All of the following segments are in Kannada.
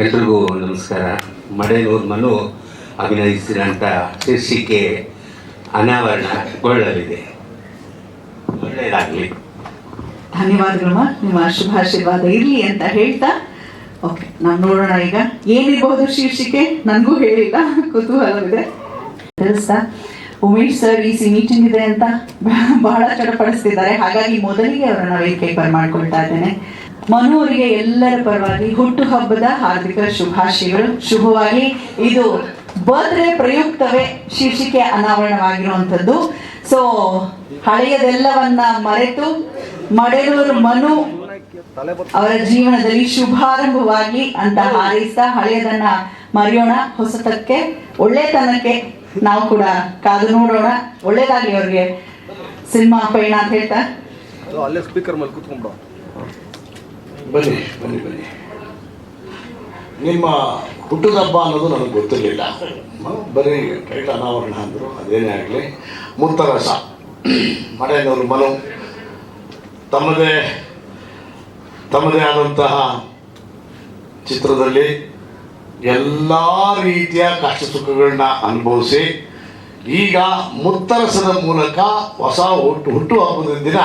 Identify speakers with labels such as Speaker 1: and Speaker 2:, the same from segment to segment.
Speaker 1: ಎಲ್ರಿಗೂ ನಮಸ್ಕಾರ. ಮಡೆನೂರ್ ಮನು ಅಭಿನಯಿಸಿದಂಥ ಶೀರ್ಷಿಕೆ ಅನಾವರಣಗೊಳ್ಳಲಿದೆ ಒಳ್ಳೆಯದಾಗಲಿ.
Speaker 2: ಧನ್ಯವಾದಗಳಮ್ಮ ನಿಮ್ಮ ಶುಭಾಶೀರ್ವಾದ ಇರಲಿ ಅಂತ ಹೇಳ್ತಾ. ಓಕೆ ನಾವು ನೋಡೋಣ ಈಗ. ಏನಿರಬಹುದು ಶೀರ್ಷಿಕೆ? ನನಗೂ ಹೇಳಿಲ್ಲ. ಕುತೂಹಲವಿದೆ ತಿಳಿಸ್ತಾ. ಉಮೇಶ್ ಸರ್ ಈ ಸಿ ಮೀಟಿಂಗ್ ಇದೆ ಅಂತ ಬಹಳ ಚಡಪಡಿಸ್ತಿದ್ದಾರೆ. ಹಾಗಾಗಿ ಮೊದಲಿಗೆ ಅವರನ್ನ ಪೇಪರ್ ಮಾಡ್ಕೊಳ್ತಾ ಇದ್ದೇನೆ. ಮನು ಅವರಿಗೆ ಎಲ್ಲರ ಪರವಾಗಿ ಹುಟ್ಟುಹಬ್ಬದ ಹಾರ್ದಿಕ ಶುಭಾಶಯಗಳು. ಶುಭವಾಗಿ ಇದು ಬರ್ತ್ಡೇ ಪ್ರಯುಕ್ತವೇ ಶೀರ್ಷಿಕೆ ಅನಾವರಣವಾಗಿರುವಂಥದ್ದು. ಸೊ ಹಳೆಯದೆಲ್ಲವನ್ನ ಮರೆತು ಮಡೆಯೂರು ಮನು ಅವರ ಜೀವನದಲ್ಲಿ ಶುಭಾರಂಭವಾಗಿ ಅಂತ ಹಾರೈಸ್ತಾ ಹಳೆಯದನ್ನ ಮರೆಯೋಣ. ಹೊಸತಕ್ಕೆ, ಒಳ್ಳೆತನಕ್ಕೆ ನಾವು ಕೂಡ ಕಾದು ನೋಡೋಣ. ಒಳ್ಳೇದಾಗಿ ಅವ್ರಿಗೆ. ಸಿನಿಮಾ ಪಯಣ ಅಂತ ಹೇಳ್ತಾ
Speaker 3: ಅದು ಅಲ್ಲೇ ಸ್ಪೀಕರ್ ಮೇಲೆ ಕೂತ್ಕೊಂಡ್ಬಿಡು
Speaker 4: ಬನ್ನಿ ಬನ್ನಿ ಬನ್ನಿ. ನಿಮ್ಮ ಹುಟ್ಟುದಬ್ಬ ಅನ್ನೋದು ನನಗೆ ಗೊತ್ತಿರಲಿಲ್ಲ. ಬರೀ ಟೈಟ್ ಅನಾವರಣ ಅಂದರು, ಅದೇನೇ ಆಗಲಿ. ಮುತ್ತರಸ ಮನೆಯವರು ಮನು, ತಮ್ಮದೇ ತಮ್ಮದೇ ಆದಂತಹ ಚಿತ್ರದಲ್ಲಿ ಎಲ್ಲ ರೀತಿಯ ಕಷ್ಟ ಸುಖಗಳನ್ನ ಅನುಭವಿಸಿ ಈಗ ಮುತ್ತರಸದ ಮೂಲಕ ಹೊಸ ಹುಟ್ಟು ಹುಟ್ಟು ಹಬ್ಬದ ದಿನ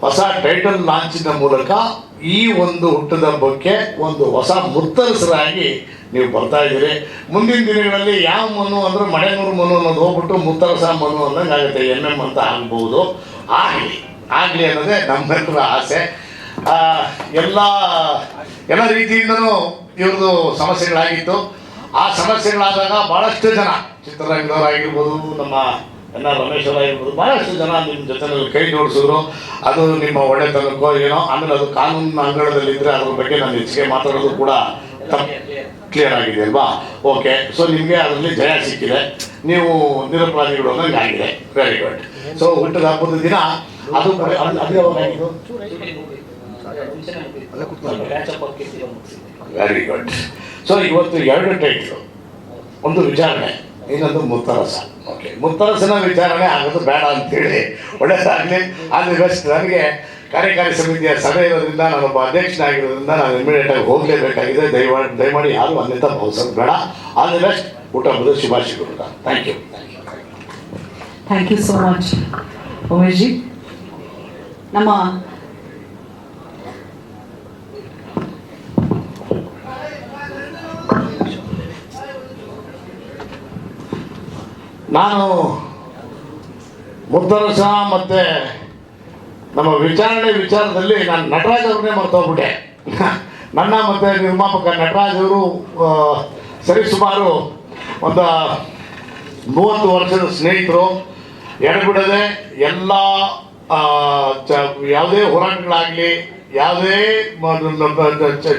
Speaker 4: ಹೊಸ ಟೈಟಲ್ ಲಾಂಚಿನ ಮೂಲಕ ಈ ಒಂದು ಹುಟ್ಟುಹಬ್ಬಕ್ಕೆ ಒಂದು ಹೊಸ ಮುತ್ತರಸರಾಗಿ ನೀವು ಬರ್ತಾ ಇದ್ದೀರಿ. ಮುಂದಿನ ದಿನಗಳಲ್ಲಿ ಯಾವ ಮನು ಅಂದ್ರೆ ಮಳೆನೂರು ಮನು ಅನ್ನೋದು ಹೋಗ್ಬಿಟ್ಟು ಮುತ್ತರಸ ಮನು ಅನ್ನಂಗೆ ಆಗುತ್ತೆ ಎಂ ಎಂ ಅಂತ ಆಗ್ಬಹುದು ಆಗಲಿ ಆಗಲಿ ಅನ್ನೋದೇ ನಮ್ಮೆಲ್ಲರ ಆಸೆ. ಎಲ್ಲ ಎಲ್ಲ ರೀತಿಯಿಂದನೂ ಇವ್ರದ್ದು ಸಮಸ್ಯೆಗಳಾಗಿತ್ತು. ಆ ಸಮಸ್ಯೆಗಳಾದಾಗ ಬಹಳಷ್ಟು ಜನ, ಚಿತ್ರರಂಗದವರಾಗಿರ್ಬೋದು, ನಮ್ಮ ಎನ್ ಆರ್ ರಮೇಶ್ ಅವರಾಗಿರ್ಬೋದು ಬಹಳಷ್ಟು ಜನ ನಿಮ್ಮ ಜೊತೆನಲ್ಲಿ ಕೈ ಜೋಡಿಸಿದ್ರು. ಅದು ನಿಮ್ಮ ಒಳ್ಳೆತನಕ್ಕೋ ಏನೋ, ಆಮೇಲೆ ಅದು ಕಾನೂನಿನ ಅಂಗಳದಲ್ಲಿದ್ದರೆ ಅದ್ರ ಬಗ್ಗೆ ನಾನು ಹೆಚ್ಚಿಗೆ ಮಾತಾಡೋದು ಕೂಡ ಕ್ಲಿಯರ್ ಆಗಿದೆ ಅಲ್ವಾ? ಓಕೆ ಸೊ ನಿಮಗೆ ಅದರಲ್ಲಿ ಜಯ ಸಿಕ್ಕಿದೆ. ನೀವು ನಿರಪರಾಧಿಗಳು ಅನ್ನೋಂಗೆ ಆಗಿದೆ. ವೆರಿ ಗುಡ್ ಸೊ ಹುಟ್ಟದ ಹಬ್ಬದ ದಿನ, ಅದು ಕೂಡ ಅದು ವೆರಿ ಗುಡ್ ಸೊ ಇವತ್ತು ಎರಡು ಟೈಟ್ಲು ಒಂದು ವಿಚಾರಣೆ ಇನ್ನೊಂದು ಮುತ್ತರಸ. ಓಕೆ ಮುತ್ತರಸನ ವಿಚಾರಣೆ ಆಗೋದು ಬೇಡ ಅಂತೇಳಿ ಒಳ್ಳೆಯದಾಗಲಿ ಅಲ್ಲಿ ಬೆಸ್ಟ್ ನನಗೆ ಕಾರ್ಯಕಾರಿ ಸಮಿತಿಯ ಸಭೆ ಇರೋದ್ರಿಂದ ನಾನೊಬ್ಬ ಅಧ್ಯಕ್ಷನಾಗಿರೋದ್ರಿಂದ ನಾನು ಇಮಿಡಿಯೇಟಾಗಿ ಹೋಗಲೇಬೇಕಾಗಿದೆ. ದಯಮಾಡಿ ದಯಮಾಡಿ ಯಾರು ಅನ್ಯತಾ ಭಾವಿಸೋದು ಬೇಡ ಆಲ್ ದಿ ಬೆಸ್ಟ್ ಊಟ ಥ್ಯಾಂಕ್ ಶುಭಾಶಯಗಳು thank you
Speaker 2: thank you so much Umesh ji. ನಮ್ಮ
Speaker 4: ನಾನು ಮುದ್ದರಸ ಮತ್ತು ನಮ್ಮ ವಿಚಾರಣೆ ವಿಚಾರದಲ್ಲಿ ನಾನು ನಟರಾಜ್ ಅವ್ರನ್ನೇ ಮರ್ತೋಗ್ಬಿಟ್ಟೆ. ನನ್ನ ಮತ್ತೆ ನಿರ್ಮಾಪಕ ನಟರಾಜ್ ಅವರು ಸರಿ ಸರಿಸುಮಾರು ಒಂದು ಮೂವತ್ತು ವರ್ಷದ ಸ್ನೇಹಿತರು, ಎಡಬಿಡದೆ ಎಲ್ಲ ಚ- ಯಾವುದೇ ಹೋರಾಟಗಳಾಗಲಿ, ಯಾವುದೇ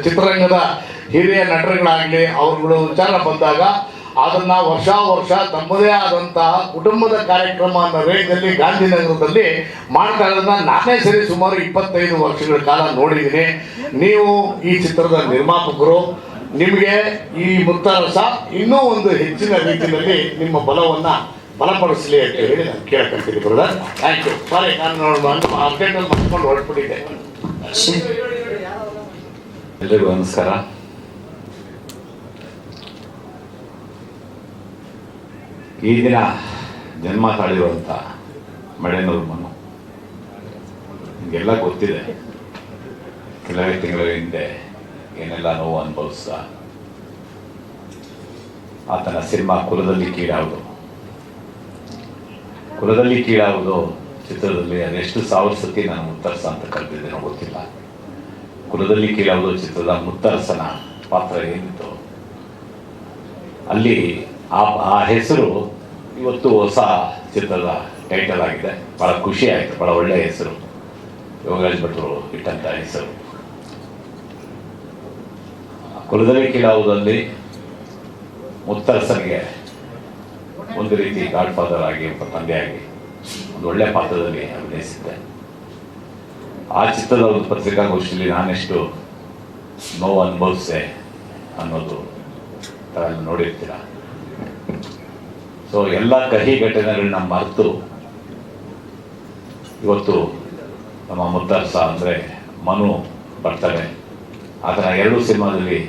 Speaker 4: ಚಿತ್ರರಂಗದ ಹಿರಿಯ ನಟರುಗಳಾಗಲಿ, ಅವ್ರುಗಳು ವಿಚಾರ ಬಂದಾಗ ಅದನ್ನ ವರ್ಷ ವರ್ಷ ತಮ್ಮದೇ ಆದಂತಹ ಕುಟುಂಬದ ಕಾರ್ಯಕ್ರಮ ಅನ್ನೋ ರೇಂಜಲ್ಲಿ ಗಾಂಧಿನಗರದಲ್ಲಿ ಮಾಡ್ತಾ ಇರೋದನ್ನ ನಾನೇ ಸರಿ ಸುಮಾರು ಇಪ್ಪತ್ತೈದು ವರ್ಷಗಳ ಕಾಲ ನೋಡಿದ್ದೀನಿ. ನೀವು ಈ ಚಿತ್ರದ ನಿರ್ಮಾಪಕರು, ನಿಮಗೆ ಈ ಮುತ್ತರಸ ಇನ್ನೂ ಒಂದು ಹೆಚ್ಚಿನ ರೀತಿಯಲ್ಲಿ ನಿಮ್ಮ ಬಲವನ್ನ ಬಲಪಡಿಸಲಿ ಅಂತ ಹೇಳಿ ನಾನು ಕೇಳ್ಕೊಂತೀನಿ ಬ್ರದರ್ ಥ್ಯಾಂಕ್ ಯು ಸಾರಿ ನಾನು ಅಪ್ಡೇಟಲ್ಲಿ ಮಾಡ್ಕೊಂಡು ಹೊರಟ್ಬಿಟ್ಟಿದ್ದೆ.
Speaker 1: ಎಲ್ರಿಗೂ ನಮಸ್ಕಾರ. ಈ ದಿನ ಜನ್ಮ ತಾಳಿರುವಂಥ ಮಳೆನೂರು ಮನು ನಿಮಗೆಲ್ಲ ಗೊತ್ತಿದೆ. ಕೆಲವೇ ತಿಂಗಳ ಹಿಂದೆ ಏನೆಲ್ಲ ನೋವು ಅನುಭವಿಸ ಆತನ ಸಿನಿಮಾ ಕುಲದಲ್ಲಿ ಕೀಳಾವುದು ಕುಲದಲ್ಲಿ ಕೀಳಾವುದು ಚಿತ್ರದಲ್ಲಿ ಅದೆಷ್ಟು ಸಾವಿರ ಸತಿ ನಾನು ಮುತ್ತರಸ ಅಂತ ಕರೆದಿದ್ದೇನೆ ಗೊತ್ತಿಲ್ಲ. ಕುಲದಲ್ಲಿ ಕೀಳಾವುದು ಚಿತ್ರದ ಮುತ್ತರಸನ ಪಾತ್ರ ಏನಿತ್ತು? ಅಲ್ಲಿ ಆ ಆ ಹೆಸರು ಇವತ್ತು ಹೊಸ ಚಿತ್ರದ ಟೈಟಲ್ ಆಗಿದೆ. ಭಾಳ ಖುಷಿ ಆಯಿತು ಭಾಳ ಒಳ್ಳೆಯ ಹೆಸರು. ಯೋಗರಾಜ್ ಭಟ್ರು ಇಟ್ಟಂಥ ಹೆಸರು. ಕುಲದಲ್ಲಿ ಕಿಲಾವುದಲ್ಲಿ ಮುತ್ತರಸನಿಗೆ ಒಂದು ರೀತಿ ಗಾಡ್ ಫಾದರ್ ಆಗಿ, ಒಬ್ಬ ತಂದೆಯಾಗಿ ಒಂದು ಒಳ್ಳೆಯ ಪಾತ್ರದಲ್ಲಿ ಅಭಿನಯಿಸಿದ್ದೆ. ಆ ಚಿತ್ರದ ಒಂದು ಪತ್ರಿಕಾಗೋಷ್ಠಿಯಲ್ಲಿ ನಾನೆಷ್ಟು ನೋವು ಅನುಭವಿಸಿದೆ ಅನ್ನೋದು ನೋಡಿರ್ತೀರ? ಸೊ ಎಲ್ಲ ಕಹಿ ಘಟನೆಗಳನ್ನ ಮರೆತು. ಇವತ್ತು ನಮ್ಮ ಮುತ್ತರಸ ಅಂದರೆ ಮನು ಬರ್ತಾರೆ ಆತನ ಎರಡು ಸಿನಿಮಾದಲ್ಲಿ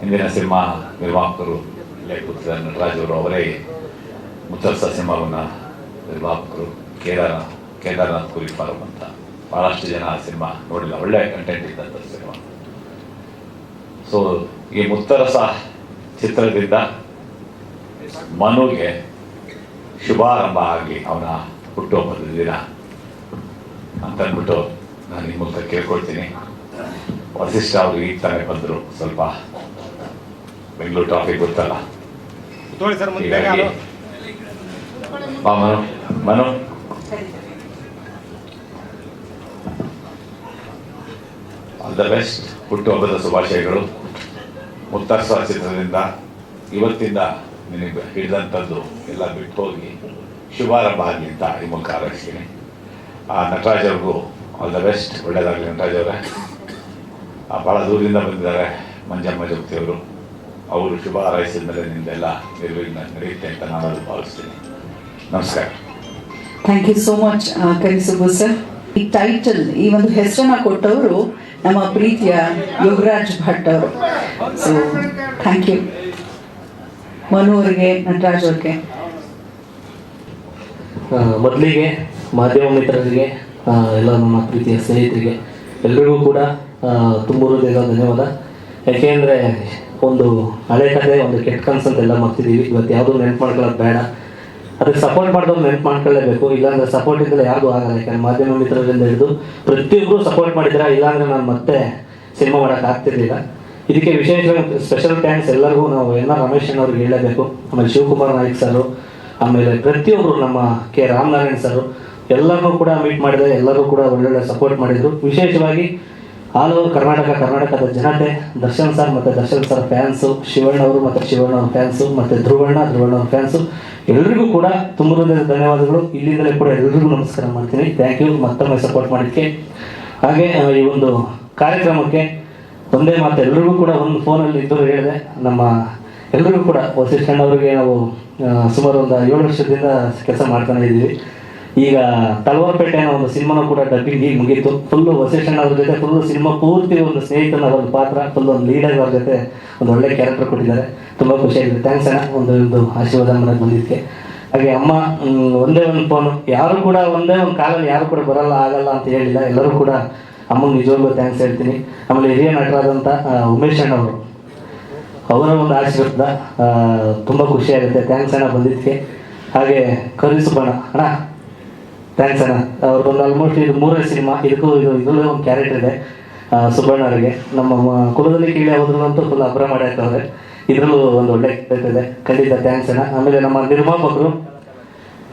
Speaker 1: ಹಿಂದಿನ ಸಿನಿಮಾ ನಿರ್ಮಾಪಕರು ಇಲ್ಲೇ ಕೂತಿದ್ದ ನಟರಾಜ್ ಅವರು ಮುತ್ತರ್ಸ ಸಿನಿಮಾವನ್ನು ನಿರ್ಮಾಪಕರು ಕೇದಾರ, ಕೇದಾರನಾಥ್ ಕುರಿ ಫಾರಂ ಅಂತ. ಭಾಳಷ್ಟು ಜನ ಆ ಸಿನಿಮಾ ನೋಡಿಲ್ಲ. ಒಳ್ಳೆ ಕಂಟೆಂಟ್ ಇದ್ದಂಥ ಸಿನಿಮಾ. ಸೊ ಈ ಮುತ್ತರಸ ಚಿತ್ರದಿಂದ ಮನುಗೆ ಶುಭಾರಂಭ ಆಗಲಿ ಅವನ ಹುಟ್ಟುಹಬ್ಬದ ದಿನ. ಅಂತ ಅಂದ್ಬಿಟ್ಟು ನಾನು ನಿಮ್ಮ ಮೂಲಕ ಕೇಳ್ಕೊಳ್ತೀನಿ. ವಸಿಷ್ಠ ಅವರು ಈ ತಾನೇ ಬಂದರು ಸ್ವಲ್ಪ ಬೆಂಗಳೂರು ಟ್ರಾಫಿಕ್ ಗೊತ್ತಲ್ಲ?
Speaker 3: ತೋಳಿ ಸರ್ ಮುಂದೆ
Speaker 1: ಹೀಗಾಗಿ ಬಾ Manu Manu. All the best ಹುಟ್ಟುಹಬ್ಬದ ಶುಭಾಶಯಗಳು. ಮುತ್ತರ್ಸ ಚಿತ್ರದಿಂದ ಇವತ್ತಿಂದ ನಿನಗೆ ಹಿಡಿದಂಥದ್ದು ಎಲ್ಲ ಬಿಟ್ಟು ಹೋಗಿ ಶುಭಾರಂಭ ಆಗಲಿ ಅಂತ ಈ ಮೂಲಕ ಹಾರೈಸ್ತೀನಿ ಆ ನಟರಾಜ್ ಆಲ್ ದ ಬೆಸ್ಟ್ ಒಳ್ಳೇದಾಗಲಿ ನಟರಾಜ್ ಅವರೇ ಭಾಳ ದೂರದಿಂದ ಬಂದಿದ್ದಾರೆ ಮಂಜಮ್ಮ ಜಗತಿಯವರು ಅವರು ಶುಭ ಹಾರೈಸಿದ ಮೇಲೆ ನಿಮ್ದೆಲ್ಲ ನಿರ್ವಿಘ್ನ ನಡೆಯುತ್ತೆ ಅಂತ ನಾನು ಭಾವಿಸ್ತೀನಿ ನಮಸ್ಕಾರ
Speaker 2: thank you so much Karisubbu sir ಈ ಟೈಟಲ್ ಈ ಒಂದು ಹೆಸರನ್ನ ಕೊಟ್ಟವರು ನಮ್ಮ ಪ್ರೀತಿಯ ಯೋಗರಾಜ್ ಭಟ್ ಅವರು ಸೊ ಥ್ಯಾಂಕ್ ಯು ಮನು ಅವರಿಗೆ ನಟರಾಜ್ ಅವ್ರಿಗೆ
Speaker 5: ಮೊದಲಿಗೆ ಮಾಧ್ಯಮ ಮಿತ್ರರಿಗೆ ಎಲ್ಲ ನಮ್ಮ ಪ್ರೀತಿಯ ಸ್ನೇಹಿತರಿಗೆ, ಎಲ್ರಿಗೂ ಕೂಡ ತುಂಬ ಹೃದಯದ ಧನ್ಯವಾದ. ಯಾಕೆಂದರೆ ಒಂದು ಹಳೆ ಕಥೆ ಒಂದು ಕೆಟ್ಟ ಅಂತ ಎಲ್ಲ ಮಾಡ್ತಿದ್ದೀವಿ ಇವತ್ತು ಯಾವುದೂ ನೆನ್ಪು ಮಾಡ್ಕೊಳ್ಳೋದು ಬೇಡ. ಅದಕ್ಕೆ ಸಪೋರ್ಟ್ ಮಾಡಿದವ್ರು ನೆನ್ಪು ಮಾಡ್ಕೊಳ್ಳೇಬೇಕು. ಇಲ್ಲಾಂದ್ರೆ ಸಪೋರ್ಟ್ ಇದ್ದರೆ ಯಾವುದು ಆಗಲ್ಲ. ಯಾಕಂದ್ರೆ ಮಾಧ್ಯಮ ಮಿತ್ರರಿಂದ ಹಿಡಿದು ಪ್ರತಿಯೊಬ್ಬರು ಸಪೋರ್ಟ್ ಮಾಡಿದ್ರೆ ಇಲ್ಲಾಂದ್ರೆ ನಾನು ಮತ್ತೆ ಸಿನಿಮಾ ಮಾಡೋಕೆ ಆಗ್ತಿರ್ಲಿಲ್ಲ. ಇದಕ್ಕೆ ವಿಶೇಷವಾಗಿ ಸ್ಪೆಷಲ್ ಥ್ಯಾಂಕ್ಸ್ ಎಲ್ಲರಿಗೂ ನಾವು ಎನ್ ಆರ್ ರಮೇಶ್ ಅವ್ರಿಗೆ ಹೇಳಲೇಬೇಕು ಆಮೇಲೆ ಶಿವಕುಮಾರ್ ನಾಯ್ಕ್ ಸರ್ ಆಮೇಲೆ ಪ್ರತಿಯೊಬ್ಬರು ನಮ್ಮ ಕೆ ರಾಮನಾರಾಯಣ್ ಸರ್ ಎಲ್ಲರನ್ನೂ ಕೂಡ ಮೀಟ್ ಮಾಡಿದೆ ಎಲ್ಲರೂ ಕೂಡ ಒಳ್ಳೊಳ್ಳೆ ಸಪೋರ್ಟ್ ಮಾಡಿದರು. ವಿಶೇಷವಾಗಿ ಆಲ್ ಓವರ್ ಕರ್ನಾಟಕ, ಕರ್ನಾಟಕದ ಜನತೆ, ದರ್ಶನ್ ಸರ್ ಮತ್ತು ದರ್ಶನ್ ಸರ್ ಫ್ಯಾನ್ಸು ಶಿವಣ್ಣ ಅವರು ಮತ್ತು ಶಿವಣ್ಣ ಅವ್ರ ಫ್ಯಾನ್ಸು ಮತ್ತು ಧ್ರುವಣ್ಣ ಧ್ರುವಣ್ಣ ಅವ್ರ ಫ್ಯಾನ್ಸು ಎಲ್ರಿಗೂ ಕೂಡ ತುಂಬ ಧನ್ಯವಾದಗಳು. ಇಲ್ಲಿಂದಲೇ ಕೂಡ ಎಲ್ರಿಗೂ ನಮಸ್ಕಾರ ಮಾಡ್ತೀನಿ. ಥ್ಯಾಂಕ್ ಯು ಮತ್ತೊಮ್ಮೆ ಸಪೋರ್ಟ್ ಮಾಡಿದ್ದಕ್ಕೆ. ಹಾಗೆ ಈ ಒಂದು ಕಾರ್ಯಕ್ರಮಕ್ಕೆ ಒಂದೇ ಮಾತು, ಎಲ್ರಿಗೂ ಕೂಡ ಒಂದು ಫೋನಲ್ಲಿ ಇದ್ದರು ಹೇಳಿದೆ ನಮ್ಮ ಎಲ್ರಿಗೂ ಕೂಡ ವಸಿಷ್ಠಣ್ಣ ಅವರಿಗೆ ನಾವು ಸುಮಾರು ಒಂದು ಏಳು ವರ್ಷದಿಂದ ಕೆಲಸ ಮಾಡ್ತಾನೆ ಇದ್ದೀವಿ. ಈಗ ತಲವಾರ್ಪೇಟೆ ಅನ್ನೋ ಒಂದು ಸಿನಿಮಾನು ಕೂಡ ಡಬ್ಬಿಂಗ್ ಈಗ ಮುಗೀತು. ಫುಲ್ಲು ವಸಿಷ್ಠಣ್ಣ ಅವ್ರ ಜೊತೆ ಫುಲ್ ಸಿನಿಮಾ ಪೂರ್ತಿ ಒಂದು ಸ್ನೇಹಿತನ ಒಂದು ಪಾತ್ರ ಫುಲ್ ಒಂದು ಲೀಡರ್ ಅವ್ರ ಜೊತೆ ಒಂದು ಒಳ್ಳೆ ಕ್ಯಾರೆಕ್ಟರ್ ಕೊಟ್ಟಿದ್ದಾರೆ. ತುಂಬ ಖುಷಿಯಾಗಿದೆ ಥ್ಯಾಂಕ್ಸ್ ಅಣ್ಣ, ಒಂದು ಒಂದು ಆಶೀರ್ವಾದ ಮಾಡೋಕ್ಕೆ ಬಂದಿದ್ದಕ್ಕೆ. ಹಾಗೆ ಅಮ್ಮ ಒಂದೇ ಒಂದು ಫೋನು ಯಾರು ಕೂಡ ಒಂದೇ ಒಂದು ಕಾಲಲ್ಲಿ ಯಾರು ಕೂಡ ಬರಲ್ಲ, ಆಗಲ್ಲ ಅಂತ ಹೇಳಿಲ್ಲ. ಎಲ್ಲರೂ ಕೂಡ ಅಮ್ಮಂಗೆ ನಿಜವಾಗ್ಲೂ ಥ್ಯಾಂಕ್ಸ್ ಹೇಳ್ತೀನಿ. ಆಮೇಲೆ ಹಿರಿಯ ನಟರಾದಂಥ ಉಮೇಶ್ ಅಣ್ಣ ಅವರು ಅವರ ಒಂದು ಆಶೀರ್ವಾದ ತುಂಬ ಖುಷಿಯಾಗುತ್ತೆ ಥ್ಯಾಂಕ್ಸ್ ಅಣ್ಣ ಬಂದಿದ್ದಕ್ಕೆ. ಹಾಗೆ ಕರಿಸುಬಣ್ಣ ಅಣ್ಣ ಥ್ಯಾಂಕ್ಸ್ ಅಣ್ಣ. ಅವ್ರು ಬಂದು ಆಲ್ಮೋಸ್ಟ್ ಇದು ಮೂರನೇ ಸಿನಿಮಾ. ಇದಕ್ಕೂ ಇದು, ಇದರಲ್ಲೂ ಒಂದು ಕ್ಯಾರೆಕ್ಟರ್ ಇದೆ ಸುಬ್ಬಣ್ಣ ಅವರಿಗೆ. ನಮ್ಮ ಕುಲದಲ್ಲಿ ಕೀಳೆ ಹೋದ್ರಂತೂ ಫುಲ್ ಅಭ್ರ ಮಾಡ್ತಾವ್ರೆ ಇದರಲ್ಲೂ ಒಂದು ಒಳ್ಳೆ ಕ್ಯಾರೆಕ್ಟರ್ ಇದೆ. ಖಂಡಿತ ಥ್ಯಾಂಕ್ಸ್ ಅಣ್ಣ. ಆಮೇಲೆ ನಮ್ಮ ನಿರ್ಮಾಪಕರು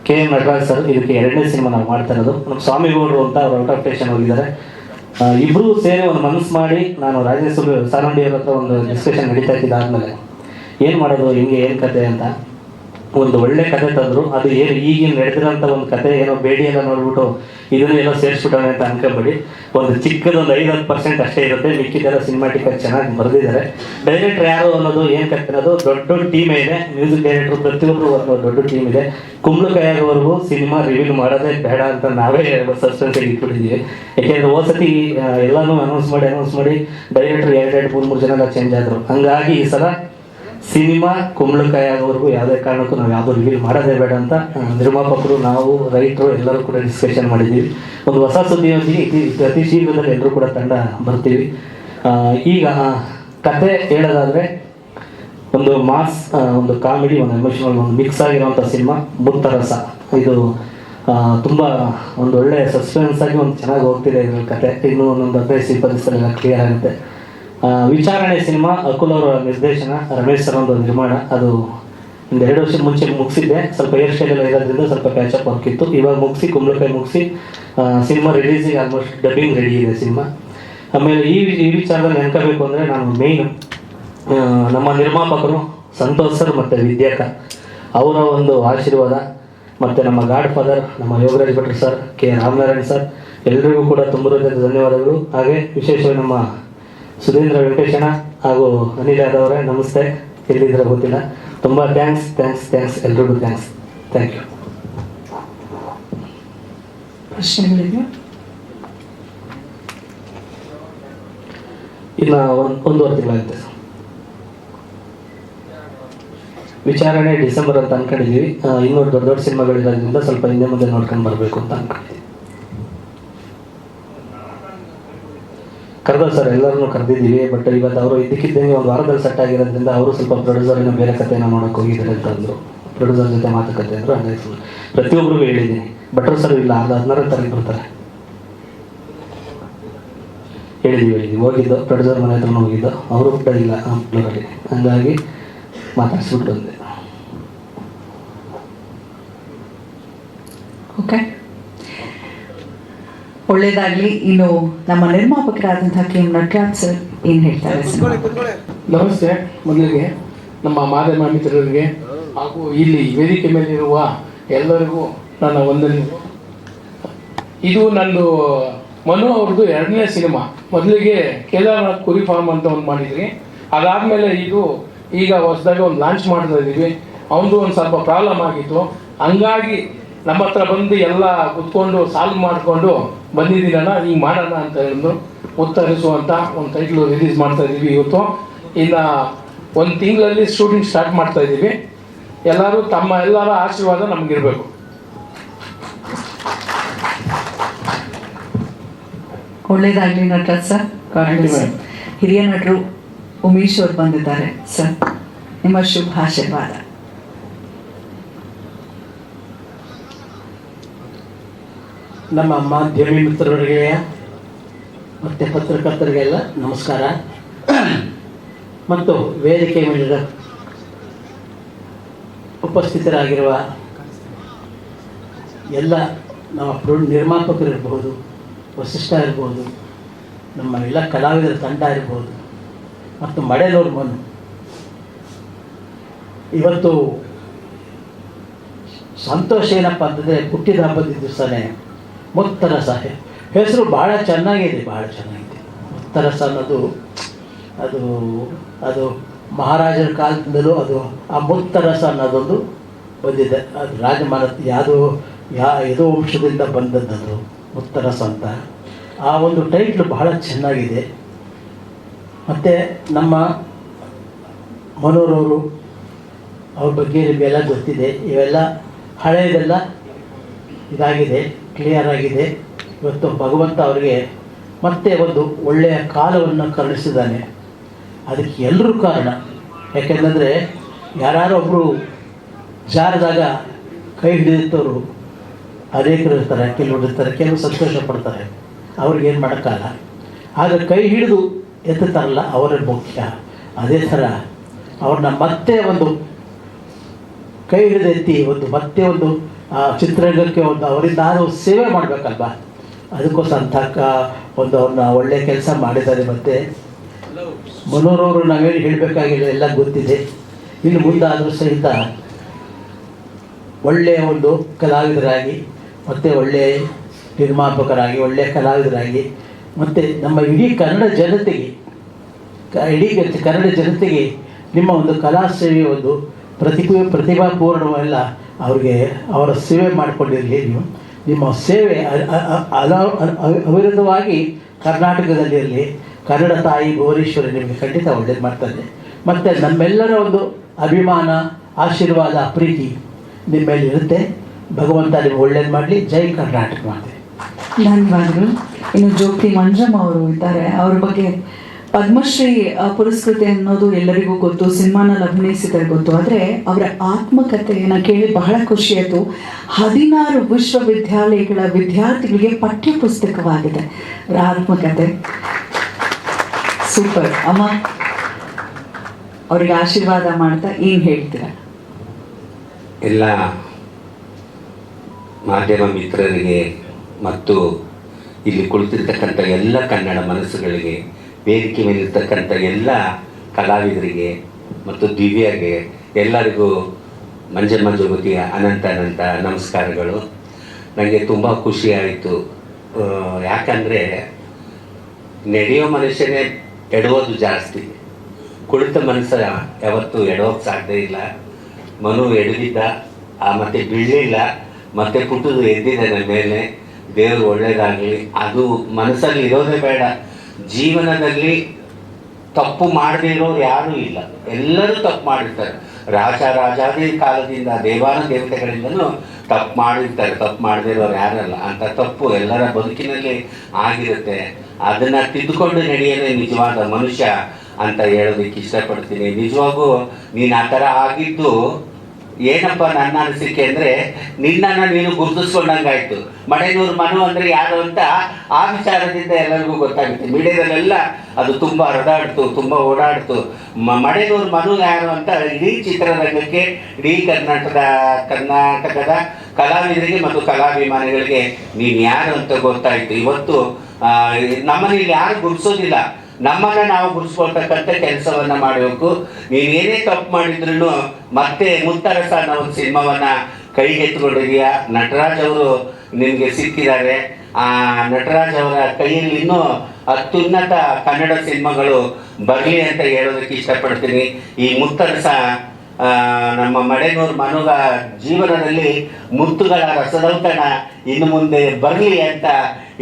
Speaker 5: ಕೆ ಎಂ ನಟರಾಜ್ ಸರ್, ಇದಕ್ಕೆ ಎರಡನೇ ಸಿನಿಮಾ ನಾವು ಮಾಡ್ತಾ ಇರೋದು. ನಮ್ಮ ಸ್ವಾಮಿಗೌಡರು ಅಂತ ಅವ್ರು ಔಟ್ ಆಫ್ ಸ್ಟೇಷನ್ ಹೋಗಿದ್ದಾರೆ. ಇಬ್ರು ಸೇರಿ ಒಂದು ಮನಸ್ಸು ಮಾಡಿ ನಾನು ರಾಜೇಶ್ ಸಾರಂಡಿ ಅವ್ರ ಹತ್ರ ಒಂದು ಡಿಸ್ಕಷನ್ ನಡೀತಾ ಇದ್ದಿದ್ದಾದ್ಮೇಲೆ ಏನು ಮಾಡೋದು, ಹಿಂಗೆ, ಏನು ಕತೆ ಅಂತ. ಒಂದು ಒಳ್ಳೆ ಕತೆ ತಂದ್ರು. ಅದು ಏನು ಈಗಿನ ನಡೆದಿರೋಂಥ ಒಂದು ಕತೆ ಏನೋ ಬೇಡಿ ನೋಡ್ಬಿಟ್ಟು ಇದನ್ನ ಏನೋ ಸೇರಿಸ್ಬಿಟ್ಟವನೆ ಅಂತ ಅನ್ಕೊಂಬೇಡಿ. ಒಂದು ಚಿಕ್ಕದೊಂದು ಐದು ಹತ್ತು ಪರ್ಸೆಂಟ್ ಅಷ್ಟೇ ಇರುತ್ತೆ. ಮಿಕ್ಕಿದೆಲ್ಲ ಸಿನಿಮಾಟಿಕ್ ಆಗಿ ಚೆನ್ನಾಗಿ ಬರೆದಿದ್ದಾರೆ. ಡೈರೆಕ್ಟರ್ ಯಾರು ಅನ್ನೋದು, ಏನು ಕತೆ ಅನ್ನೋದು ದೊಡ್ಡ ದೊಡ್ಡ ಟೀಮ್ ಇದೆ ಮ್ಯೂಸಿಕ್ ಡೈರೆಕ್ಟರ್ ಪ್ರತಿಯೊಬ್ಬರು ಒಂದು ದೊಡ್ಡ ಟೀಮ್ ಇದೆ. ಕುಂಬಳಕಾಯಿವರೆಗೂ ಸಿನಿಮಾ ರಿವೀಲ್ ಮಾಡೋದೇ ಬೇಡ ಅಂತ ನಾವೇ ಸಸ್ಪೆನ್ಸ್ ಇಟ್ಬಿಟ್ಟಿದ್ದೀವಿ ಯಾಕೆಂದ್ರೆ ಸತಿ ಎಲ್ಲಾನು ಅನೌನ್ಸ್ ಮಾಡಿ ಅನೌನ್ಸ್ ಮಾಡಿ ಡೈರೆಕ್ಟರ್ ಎರಡು ಎರಡು ಮೂರು ಮೂರು ಜನ ಚೇಂಜ್ ಆದರು. ಹಂಗಾಗಿ ಈ ಸಲ ಸಿನಿಮಾ ಕುಂಬಳಕಾಯಿ ಆಗೋವರೆಗೂ ಯಾವುದೇ ಕಾರಣಕ್ಕೂ ನಾವು ಯಾವುದೋ ರಿವೀಲ್ ಮಾಡೋದೇ ಬೇಡ ಅಂತ ನಿರ್ಮಾಪಕರು, ನಾವು, ರೈತರು ಎಲ್ಲರೂ ಕೂಡ ಡಿಸ್ಕಷನ್ ಮಾಡಿದ್ದೀವಿ. ಒಂದು ಹೊಸ ಸುದ್ದಿಯೊಂದಿಗೆ ಅತಿ ಶೀಘ್ರದಲ್ಲಿ ಎಲ್ಲರೂ ಕೂಡ ತಂಡ ಬರ್ತೀವಿ. ಈಗ ಕತೆ ಹೇಳೋದಾದರೆ, ಒಂದು ಮಾಸ್ ಒಂದು ಕಾಮಿಡಿ, ಒಂದು ಎಮೋಷನಲ್ ಒಂದು ಮಿಕ್ಸ್ ಆಗಿರುವಂಥ ಸಿನಿಮಾ ಮುತ್ತರಸ ಇದು ತುಂಬ ಒಂದು ಒಳ್ಳೆಯ ಸಸ್ಪೆನ್ಸ್ ಆಗಿ ಒಂದು ಚೆನ್ನಾಗಿ ಹೋಗ್ತಿದೆ ಇದ್ರ ಕತೆ. ಇನ್ನೂ ಒಂದೊಂದು ಹದಿನೈದು ಇಪ್ಪತ್ತು ಕ್ಲಿಯರ್ ಆಗುತ್ತೆ. ವಿಚಾರಣೆ ಸಿನಿಮಾ ಅಕುಲ್ ಅವರ ನಿರ್ದೇಶನ, ರಮೇಶ್ ಸರ್ ಒಂದು ನಿರ್ಮಾಣ. ಅದು ಒಂದು ಎರಡು ವರ್ಷದ ಮುಂಚೆ ಮುಗಿಸಿದ್ದೆ. ಸ್ವಲ್ಪ ಏರ್ ಸ್ಟೈಲ್ ಎಲ್ಲ ಇರೋದ್ರಿಂದ ಸ್ವಲ್ಪ ಪ್ಯಾಚಪ್ ವರ್ಕ್ ಇತ್ತು. ಇವಾಗ ಮುಗಿಸಿ, ಕುಂಬಳಕಾಯಿ ಮುಗಿಸಿ ಸಿನಿಮಾ ರಿಲೀಸಿಗೆ ಆಲ್ಮೋಸ್ಟ್ ಡಬ್ಬಿಂಗ್ ರೆಡಿ ಇದೆ ಸಿನಿಮಾ. ಆಮೇಲೆ ಈ ಈ ವಿಚಾರದಲ್ಲಿ ನೆನ್ಕೋಬೇಕು ಅಂದರೆ ನಾನು ಮೇಯ್ನು ನಮ್ಮ ನಿರ್ಮಾಪಕರು ಸಂತೋಷ್ ಸರ್ ಮತ್ತು ವಿದ್ಯಾಕ. ಅವರ ಒಂದು ಆಶೀರ್ವಾದ. ಮತ್ತು ನಮ್ಮ ಗಾಡ್ ಫಾದರ್ ನಮ್ಮ ಯೋಗರಾಜ್ ಭಟ್ರು ಸರ್, ಕೆ. ರಾಮನಾರಾಯಣ್ ಸರ್, ಎಲ್ರಿಗೂ ಕೂಡ ತುಂಬ ಧನ್ಯವಾದಗಳು. ಹಾಗೆ ವಿಶೇಷವಾಗಿ ನಮ್ಮ ಸುಧೀಂದ್ರ ವೆಂಕಟೇಶಣ್ಣ ಹಾಗೂ ಅನಿಲ್ ಯಾದವ್ ಅವರೇ ನಮಸ್ತೆ. ಎಲ್ಲಿದ್ರೆ ಗೊತ್ತಿಲ್ಲ. ತುಂಬ ಥ್ಯಾಂಕ್ಸ್ ಥ್ಯಾಂಕ್ಸ್ ಥ್ಯಾಂಕ್ಸ್ ಎಲ್ರಿಗೂ ಥ್ಯಾಂಕ್ಸ್ ಥ್ಯಾಂಕ್ ಯು
Speaker 2: ಪ್ರಶ್ನೆಗಳಿಗೆ
Speaker 5: ಇನ್ನು ಒಂದು ಒಂದೂವರೆ ತಿಂಗಳಾಗುತ್ತೆ ವಿಚಾರಣೆ ಡಿಸೆಂಬರ್ ಅಂತ ಅನ್ಕೊಂಡಿದ್ದೀವಿ ಇನ್ನೂ ದೊಡ್ಡ ದೊಡ್ಡ ಸಿನಿಮಾಗಳಿರೋದ್ರಿಂದ ಸ್ವಲ್ಪ ಹಿಂದೆ ಮುಂದೆ ನೋಡ್ಕೊಂಡು ಬರಬೇಕು ಅಂತ ಅನ್ಕೊಂಡಿದ್ದೀವಿ ಕರೆದ ಸರ್, ಎಲ್ಲರನ್ನು ಕರೆದಿದ್ದೀವಿ ಬಟ್ ಇವತ್ತು ಅವರು ಇದಕ್ಕಿದ್ದೇನೆ ಒಂದು ವಾರದಲ್ಲಿ ಸೆಟ್ ಆಗಿರೋದ್ರಿಂದ ಅವರು ಸ್ವಲ್ಪ ಪ್ರೊಡ್ಯೂಸರ್ನ ಬೇರೆ ಕಥೆನ ನೋಡೋಕೆ ಹೋಗಿದ್ದಾರೆ ಅಂತ ಅಂದರು. ಪ್ರೊಡ್ಯೂಸರ್ ಜೊತೆ ಮಾತುಕತೆ ಅಂದರು ಸರ್ ಪ್ರತಿಯೊಬ್ಬರಿಗೂ ಹೇಳಿದ್ದೀನಿ. ಭಟ್ರು ಸರ್ ಇಲ್ಲ ಅದು ಹದಿನಾರನೇ ತಾರೀಕು ಬರ್ತಾರೆ. ಹೇಳಿದ್ವಿ ಹೇಳಿದ್ದೀವಿ ಹೋಗಿದ್ದು ಪ್ರೊಡ್ಯೂಸರ್ ಮನೆ ಹತ್ರನೂ ಹೋಗಿದ್ದು. ಅವರು ಕೂಡ ಇಲ್ಲ ಹಾಗಾಗಿ ಹಂಗಾಗಿ ಮಾತಾಡಿಸ್ಬಿಟ್ಟು ಬಂದೆ.
Speaker 2: ಓಕೆ ಒಳ್ಳೇದಾಗ್ಲಿ. ಇನ್ನು ನಮ್ಮ ನಿರ್ಮಾಪಕರಾದಂತಹ ಕೆ ಎಂ ನಟರಾಜ್ ಸರ್ ಏನ್ ಹೇಳ್ತಾರೆ?
Speaker 6: ನಮಸ್ತೆ. ಮೊದಲಿಗೆ ನಮ್ಮ ಮಾಧ್ಯಮ ಮಿತ್ರರಿಗೆ ಹಾಗೂ ಇಲ್ಲಿ ವೇದಿಕೆ ಮೇಲಿರುವ ಎಲ್ಲರಿಗೂ ನನ್ನ ಒಂದನೇ ಇದು ನಂದು ಮನು ಅವ್ರದ್ದು ಎರಡನೇ ಸಿನಿಮಾ. ಮೊದಲಿಗೆ ಕೇದಾರನಾಥ್ ಕುರಿ ಫಾರ್ಮ್ ಅಂತ ಒಂದು ಮಾಡಿದ್ರಿ ಅದಾದಮೇಲೆ ಇದು ಈಗ ಹೊಸದಾಗಿ ಒಂದು ಲಾಂಚ್ ಮಾಡ್ತಾ ಇದ್ದೀವಿ. ಅವನದು ಒಂದು ಸ್ವಲ್ಪ ಪ್ರಾಬ್ಲಮ್ ಆಗಿತ್ತು. ಹಂಗಾಗಿ ನಮ್ಮ ಹತ್ರ ಬಂದು ಎಲ್ಲ ಕುತ್ಕೊಂಡು ಸಾಲ್ವ್ ಮಾಡಿಕೊಂಡು ಬಂದಿದ್ದೀರಲ್ಲ ಹಿಂಗೆ ಮಾಡೋಣ ಅಂತ ಹೇಳಿದ್ರು. ಉತ್ತರಿಸುವಂಥ ಒಂದು ಟೈಟ್ಲು ರಿಲೀಸ್ ಮಾಡ್ತಾ ಇದ್ದೀವಿ ಇವತ್ತು. ಇನ್ನು ಒಂದು ತಿಂಗಳಲ್ಲಿ ಶೂಟಿಂಗ್ ಸ್ಟಾರ್ಟ್ ಮಾಡ್ತಾ ಇದ್ದೀವಿ ಎಲ್ಲರೂ ತಮ್ಮ ಎಲ್ಲರ ಆಶೀರ್ವಾದ ನಮಗಿರಬೇಕು.
Speaker 2: ಒಳ್ಳೇದಾಗಲಿ ನಟ ಸರ್. ಹಿರಿಯ ನಟರು ಉಮೇಶ್ ಅವರು ಬಂದಿದ್ದಾರೆ. ಸರ್ ನಿಮ್ಮ ಶುಭ ಆಶೀರ್ವಾದ.
Speaker 7: ನಮ್ಮ ಮಾಧ್ಯಮ ಮಿತ್ರರಿಗೆ, ಮತ್ತು ಪತ್ರಕರ್ತರಿಗೆಲ್ಲ ನಮಸ್ಕಾರ. ಮತ್ತು ವೇದಿಕೆ ಮೇಲೆ ಉಪಸ್ಥಿತರಾಗಿರುವ ಎಲ್ಲ ನಮ್ಮ ಪ್ರೊ, ನಿರ್ಮಾಪಕರಿರ್ಬೋದು, ವಸಿಷ್ಠ ಇರ್ಬೋದು, ನಮ್ಮ ಎಲ್ಲ ಕಲಾವಿದರ ತಂಡ ಇರ್ಬೋದು, ಮತ್ತು ಮಡೆನೂರು ಬಂದು ಇವತ್ತು ಸಂತೋಷ ಏನಪ್ಪ ಅಂತಂದರೆ, ಹುಟ್ಟಿದ ಹಬ್ಬದ ದಿವಸನೇ. ಮುತ್ತರಸ. ಹೆಸರು ಭಾಳ ಚೆನ್ನಾಗಿದೆ ಭಾಳ ಚೆನ್ನಾಗಿದೆ. ಮುತ್ತರಸ ಅನ್ನೋದು, ಅದು ಅದು ಮಹಾರಾಜರ ಕಾಲದಿಂದಲೂ ಅದು ಆ ಮುತ್ತರಸ ಅನ್ನೋದೊಂದು ಬಂದಿದೆ. ಅದು ರಾಜಮಾನ ಯಾವುದು, ಯಾ, ಯದೋ ವಂಶದಿಂದ ಬಂದದ್ದು ಮುತ್ತರಸ ಅಂತ. ಆ ಒಂದು ಟೈಟ್ಲು ಬಹಳ ಚೆನ್ನಾಗಿದೆ. ಮತ್ತು ನಮ್ಮ ಮನೋರವರು, ಅವ್ರ ಬಗ್ಗೆ ನಿಮಗೆಲ್ಲ ಗೊತ್ತಿದೆ. ಇವೆಲ್ಲ ಹಳೆಯದೆಲ್ಲ ಇದಾಗಿದೆ. ಕ್ಲಿಯರ್ ಆಗಿದೆ. ಇವತ್ತು ಭಗವಂತ ಅವರಿಗೆ ಮತ್ತೆ ಒಂದು ಒಳ್ಳೆಯ ಕಾಲವನ್ನು ಕರುಣಿಸಿದ್ದಾನೆ. ಅದಕ್ಕೆ ಎಲ್ಲರೂ ಕಾರಣ. ಯಾಕೆಂದರೆ ಯಾರು ಒಬ್ಬರು ಜಾರದಾಗ ಕೈ ಹಿಡಿದಿದ್ದವರು ಅನೇಕರು ಇರ್ತಾರೆ ಕೆಲವರು ಇರ್ತಾರೆ ಕೆಲವರು ಸಂತೋಷ ಪಡ್ತಾರೆ. ಅವ್ರಿಗೇನು ಮಾಡೋಕ್ಕಲ್ಲ ಆದರೆ ಕೈ ಹಿಡಿದು ಎತ್ತುತ್ತಾರಲ್ಲ, ಅವರೇ ಮುಖ್ಯ. ಅದೇ ಥರ ಅವ್ರನ್ನ ಮತ್ತೆ ಒಂದು ಕೈ ಹಿಡಿದೆತ್ತಿ ಒಂದು ಮತ್ತೆ ಒಂದು ಆ, ಚಿತ್ರರಂಗಕ್ಕೆ ಒಂದು ಅವರಿಂದ ನಾನು ಸೇವೆ ಮಾಡಬೇಕಲ್ವಾ? ಅದಕ್ಕೋಸ್ಕರ ತಕ್ಕ ಒಂದು ಅವ್ರನ್ನ ಒಳ್ಳೆ ಕೆಲಸ ಮಾಡಿದ್ದಾರೆ ಮತ್ತೆ. ಮನೋರವರು ನಾವೇನು ಹೇಳಬೇಕಾಗಿಲ್ಲ ಎಲ್ಲ ಗೊತ್ತಿದೆ. ಇನ್ನು ಮುಂದಾದರೂ ಸಹಿತ ಒಳ್ಳೆಯ ಒಂದು ಕಲಾವಿದರಾಗಿ ಮತ್ತು ಒಳ್ಳೆಯ ನಿರ್ಮಾಪಕರಾಗಿ ಒಳ್ಳೆಯ ಕಲಾವಿದರಾಗಿ ಮತ್ತು ನಮ್ಮ ಇಡೀ ಕನ್ನಡ ಜನತೆಗೆ ಇಡೀ ಕನ್ನಡ ಜನತೆಗೆ ನಿಮ್ಮ ಒಂದು ಕಲಾ ಸೇವೆಯ ಒಂದು ಪ್ರತಿಭೆ ಪೂರ್ಣವೆಲ್ಲ ಅವ್ರಿಗೆ ಅವರ ಸೇವೆ ಮಾಡಿಕೊಂಡಿರಲಿ ನೀವು. ನಿಮ್ಮ ಸೇವೆ ಅವಿರುದ್ಧವಾಗಿ ಕರ್ನಾಟಕದಲ್ಲಿ ಕರ್ನಾಟಕದಲ್ಲಿರಲಿ ಕನ್ನಡ ತಾಯಿ ಭುವನೇಶ್ವರಿ ನಿಮಗೆ ಖಂಡಿತ ಒಳ್ಳೇದು ಮಾಡ್ತಾರೆ ಮತ್ತು ನಮ್ಮೆಲ್ಲರ ಒಂದು ಅಭಿಮಾನ, ಆಶೀರ್ವಾದ, ಪ್ರೀತಿ ನಿಮ್ಮ ಮೇಲೆ ಇರುತ್ತೆ. ಭಗವಂತ ನಿಮ್ಗೆ ಒಳ್ಳೇದು ಮಾಡಲಿ. ಜೈ ಕರ್ನಾಟಕ ಮಾಡಿದೆ
Speaker 2: ಧನ್ಯವಾದಗಳು. ಇನ್ನು ಜ್ಯೋತಿ ಮಂಜಮ್ಮ ಅವರು ಇದ್ದಾರೆ. ಅವ್ರ ಬಗ್ಗೆ ಪದ್ಮಶ್ರೀ ಪುರಸ್ಕೃತಿ ಅನ್ನೋದು ಎಲ್ಲರಿಗೂ ಗೊತ್ತು ಸಿನಿಮಾನಲ್ಲಿ ಅಭಿನಯಿಸಿದರೆ ಗೊತ್ತು. ಆದರೆ ಅವರ ಆತ್ಮಕಥೆಯನ್ನು ಕೇಳಿ ಬಹಳ ಖುಷಿ ಆಯಿತು. ಹದಿನಾರು ವಿಶ್ವವಿದ್ಯಾಲಯಗಳ ವಿದ್ಯಾರ್ಥಿಗಳಿಗೆ ಪಠ್ಯ ಪುಸ್ತಕವಾಗಿದೆ ಅವರ ಆತ್ಮಕಥೆ. ಸೂಪರ್ ಅಮ್ಮ, ಅವರಿಗೆ ಆಶೀರ್ವಾದ ಮಾಡ್ತಾ ಏನು ಹೇಳ್ತೀರ?
Speaker 8: ಎಲ್ಲ ಮಾಧ್ಯಮ ಮಿತ್ರರಿಗೆ ಮತ್ತು ಇಲ್ಲಿ ಕುಳಿತಿರ್ತಕ್ಕಂಥ ಎಲ್ಲ ಕನ್ನಡ ಮನಸ್ಸುಗಳಿಗೆ ವೇದಿಕೆ ಮೇಲಿರ್ತಕ್ಕಂಥ ಎಲ್ಲ ಕಲಾವಿದರಿಗೆ ಮತ್ತು ದಿವ್ಯಾಗೆ ಎಲ್ಲರಿಗೂ ಮಂಜಮ್ಮ ಜೋಗತಿಯ ಅನಂತ ಅನಂತ ನಮಸ್ಕಾರಗಳು. ನನಗೆ ತುಂಬ ಖುಷಿಯಾಯಿತು ಯಾಕಂದರೆ ನಡೆಯೋ ಮನುಷ್ಯನೇ ಎಡವೋದು ಜಾಸ್ತಿ. ಕುಳಿತ ಮನುಷ್ಯ ಯಾವತ್ತೂ ಎಡವೋಕ್ಕೆ ಸಾಧ್ಯ ಇಲ್ಲ. ಮನು ಎಡಗಿದ್ದ ಮತ್ತೆ ಬೀಳಲಿಲ್ಲ, ಮತ್ತೆ ಪುಟ್ಟದು ಎದ್ದಿದೆ ನನ್ನ ಮೇಲೆ. ದೇವರು ಒಳ್ಳೇದಾಗಲಿ. ಅದು ಮನಸ್ಸಲ್ಲಿ ಇರೋದೇ ಬೇಡ. ಜೀವನದಲ್ಲಿ ತಪ್ಪು ಮಾಡದೇ ಇರೋರು ಯಾರೂ ಇಲ್ಲ. ಎಲ್ಲರೂ ತಪ್ಪು ಮಾಡಿರ್ತಾರೆ. ರಾಜ ರಾಜಾದಿ ಕಾಲದಿಂದ, ದೇವಾನ ದೇವತೆಗಳಿಂದನೂ ತಪ್ಪು ಮಾಡಿರ್ತಾರೆ. ತಪ್ಪು ಮಾಡದೇ ಇರೋರು ಯಾರಲ್ಲ ಅಂತ ತಪ್ಪು ಎಲ್ಲರ ಬದುಕಿನಲ್ಲಿ ಆಗಿರುತ್ತೆ. ಅದನ್ನು ತಿದ್ದುಕೊಂಡು ನಡೆಯೋದೇ ನಿಜವಾದ ಮನುಷ್ಯ ಅಂತ ಹೇಳೋದಕ್ಕೆ ಇಷ್ಟಪಡ್ತೀನಿ. ನಿಜವಾಗೂ ನೀನು ಆ ಥರ ಆಗಿದ್ದು ಏನಪ್ಪ ನನ್ನ ಅನಿಸಿಕೆ ಅಂದರೆ, ನಿನ್ನನ್ನು ನೀನು ಗುರುತಿಸ್ಕೊಂಡಂಗಾಯ್ತು. ಮಡೆನೂರು ಮನು ಅಂದರೆ ಯಾರು ಅಂತ ಆ ವಿಚಾರದಿಂದ ಎಲ್ಲರಿಗೂ ಗೊತ್ತಾಗುತ್ತೆ. ಮೀಡಿಯಾದಲ್ಲೆಲ್ಲ ಅದು ತುಂಬ ಹರಿದಾಡ್ತು ತುಂಬ ಓಡಾಡ್ತು. ಮಡೆನೂರು ಮನು ಯಾರು ಅಂತ ಇಡೀ ಚಿತ್ರರಂಗಕ್ಕೆ, ಇಡೀ ಕರ್ನಾಟಕದ ಕರ್ನಾಟಕದ ಕಲಾವಿದರಿಗೆ ಮತ್ತು ಕಲಾಭಿಮಾನಿಗಳಿಗೆ ನೀನು ಯಾರು ಅಂತ ಗೊತ್ತಾಯ್ತು. ಇವತ್ತು ಇಲ್ಲಿ ಯಾರು ಗುರುತಿಸೋದಿಲ್ಲ. ನಮ್ಮನ್ನ ನಾವು ಗುರುಸ್ಕೊಳ್ತಕ್ಕಂಥ ಕೆಲಸವನ್ನ ಮಾಡಬೇಕು. ನೀವೇನೇ ತಪ್ಪು ಮಾಡಿದ್ರು ಮತ್ತೆ ಮುತ್ತರಸ ಅನ್ನೋ ಒಂದು ಸಿನಿಮಾವನ್ನ ಕೈಗೆತ್ತಿಕೊಂಡಿದೀಯ ನಟರಾಜ್ ಅವರು ನಿಮಗೆ ಸಿಕ್ಕಿದ್ದಾರೆ. ಆ ನಟರಾಜ್ ಅವರ ಕೈಯಲ್ಲಿ ಇನ್ನೂ ಅತ್ಯುನ್ನತ ಕನ್ನಡ ಸಿನಿಮಾಗಳು ಬರಲಿ ಅಂತ ಹೇಳೋದಕ್ಕೆ ಇಷ್ಟಪಡ್ತೀನಿ. ಈ ಮುತ್ತರಸ ನಮ್ಮ ಮಡೆನೂರು ಮನುಗ ಜೀವನದಲ್ಲಿ ಮುತ್ತುಗಳ ರಸದೌತಣ ಇನ್ನು ಮುಂದೆ ಬರಲಿ ಅಂತ